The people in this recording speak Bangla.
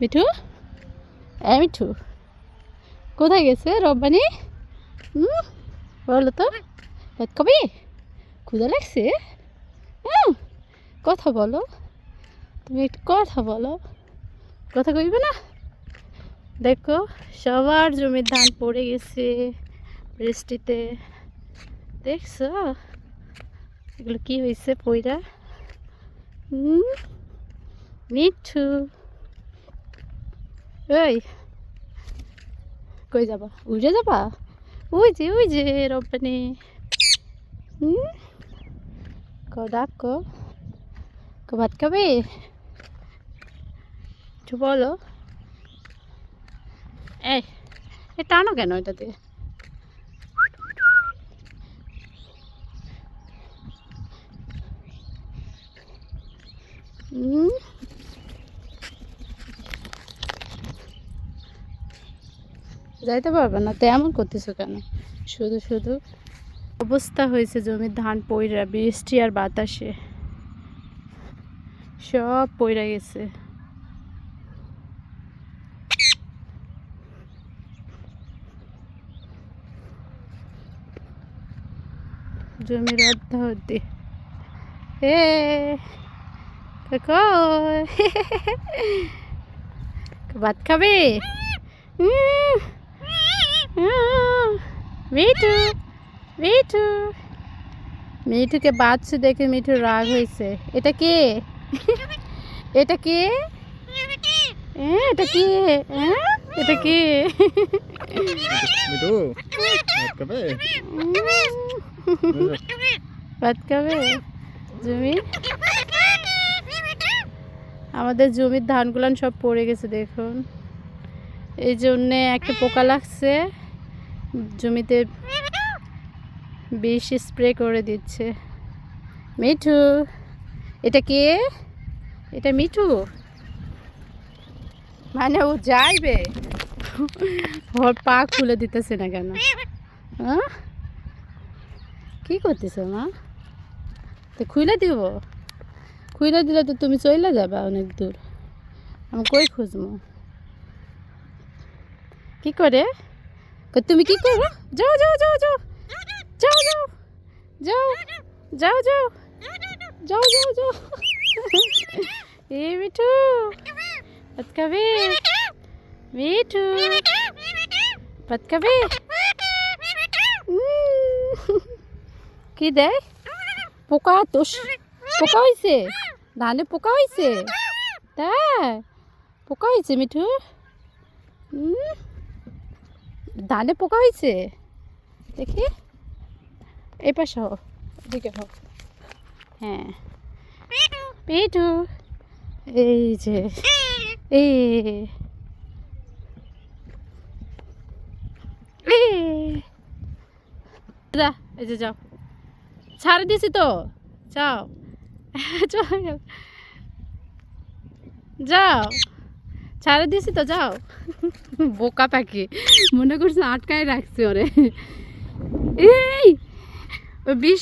মিঠু? এ মিঠু। কোথায় গেছে রব্বানি? হুম? বলো তো। ভাত খাবি? ক্ষুদা লাগছে? হ্যাঁ কথা বলো। তুমি একটু কথা বলো। কথা কইবে না? দেখো, সবার জমির ধান পড়ে গেছে বৃষ্টিতে। দেখছ? এগুলো কি হয়েছে পইরা? হুম? মিঠু। ওই কই যাবা? উড়ে যাবা? ওই যে ওই যে রব্বানি ক ডাক ক ক ভাত খাবে? একটু বলো। এই এ টানো কেন এটাতে? হুম? যাইতে পারবে না তো এমন করতেছো কেন? শুধু শুধু? অবস্থা হয়েছে জমির ধান পইরা বৃষ্টি আর বাতাসে। সব পইরা গেছে। জমির অর্ধা অর্ধে এ ভাত খাবে? উম, মিঠু মিঠু মিঠুকে বাচ্চা দেখে মিঠুর রাগ হয়েছে। এটা কে? এটা কে? এটা কে? হ্যাঁ এটা কে? মিঠু ভাত ভাত খাবে জমি? আমাদের জমির ধানগুলান সব পড়ে গেছে দেখুন। এই জন্যে একটা পোকা লাগছে। জমিতে বিষ স্প্রে করে দিচ্ছে। মিঠু, এটা কে? এটা মিঠু? মানে ও যাইবে? ওর পা খুলে দিতেছে না কেন? হ্যাঁ কি করতেছো, মা? তো খুলে দিব? খুলে দিলে তো তুমি চলে যাবে অনেক দূর। আমি কই খুঁজবো? কি করে? তুমি কি করো যাও যাও যাও যাও যাও যাও যাও যাও যাও যাও যাও যাও এ মিঠু ভাত খাবে মিঠু ভাত খাবে উম, কি দেয় পোকা তো পোকা হয়েছে ধানে পোকা হয়েছে তাই পোকা হয়েছে মিঠু উম, ধানে পোকা হয়েছে? দেখি। এই পাশে হো এদিকে হো হ্যাঁ। পেটু, এই যে, এই। এই। যা যাও। ছাড়ে দিয়েছি তো। যাও। যাও। ছাড়ে দিয়েছি তো যাও। বোকা পাখি। মনে করছে আটকায় রাখছি ওরে। এই বিষ